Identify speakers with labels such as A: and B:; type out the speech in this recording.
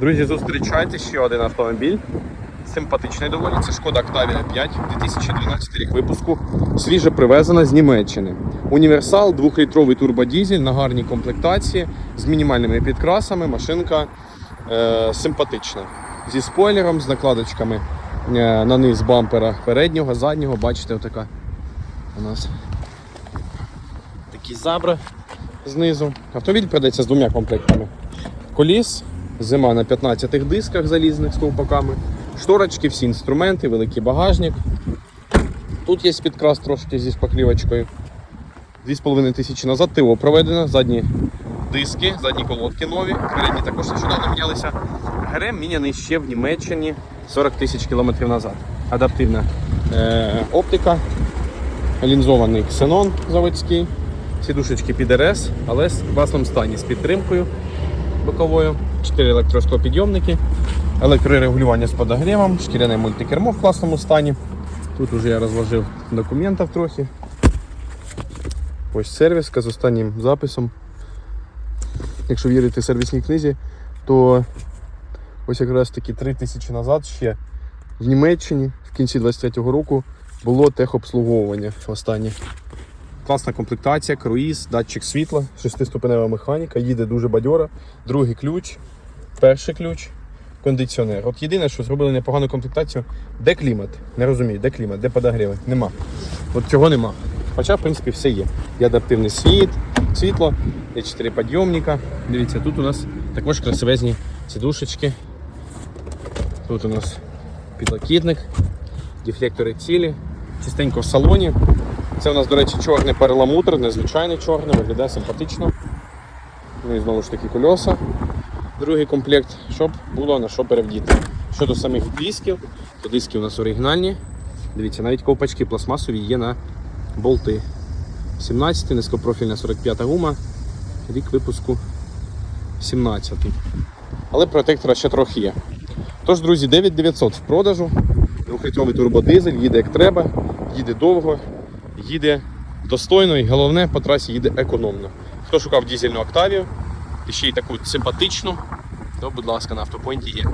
A: Друзі, зустрічайте ще один автомобіль. Симпатичний доволі. Це шкода Octavia 5, 2012 рік випуску. Свіже привезена з Німеччини. Універсал, 2-літровий турбодізель на гарній комплектації з мінімальними підкрасами. Машинка е, симпатична. Зі спойлером, з накладочками е, на низ бампера переднього, заднього. Бачите, отака у нас такі забри знизу. Автомобіль продається з двома комплектами коліс, зима на 15 дисках залізних з ковпаками, шторочки, всі інструменти, великий багажник. Тут є підкрас трошки зі шпаклівочкою. 2,5 тисячі назад ТО проведено, задні диски, задні колодки нові, передні також нещодавно мінялися. ГРМ міняний ще в Німеччині 40 тисяч кілометрів назад. Адаптивна е, оптика, лінзований ксенон заводський, сідушечки під РС, але в класному стані з підтримкою боковою, 4 електросклопідйомники, електрорегулювання з подогрівом, шкіряне мультикермо в класному стані. Тут вже я розложив документів трохи. Ось сервіска з останнім записом. Якщо вірити сервісній книзі, то ось якраз таки 3 тисячі назад ще в Німеччині в кінці 23-го року було техобслуговування останнє. Класна комплектація, круїз, датчик світла, шестиступенева механіка, їде дуже бадьора. Другий ключ, перший ключ, кондиціонер. От єдине, що зробили непогану комплектацію, де клімат? Не розумію, де клімат, де подогріви? Нема. От цього нема. Хоча, в принципі, все є. Є адаптивний світ, світло, є 4 підйомника. Дивіться, тут у нас також красивезні сідушечки. Тут у нас підлокітник, дефлектори цілі, чистенько в салоні. Це у нас, до речі, чорний перламутр, незвичайний чорний, виглядає симпатично. Ну і знову ж таки кольоса. Другий комплект, щоб було на що перевдіти. Щодо самих дисків, то диски у нас оригінальні. Дивіться, навіть ковпачки пластмасові є на болти. 17 низькопрофільна 45 гума, рік випуску 17. Але протектора ще трохи є. Тож, друзі, 9900 в продажу. Двохлітровий турбодизель, їде як треба, їде довго, їде достойно і головне по трасі їде економно. Хто шукав дізельну Октавію і ще й таку симпатичну, то будь ласка на автопойнті є.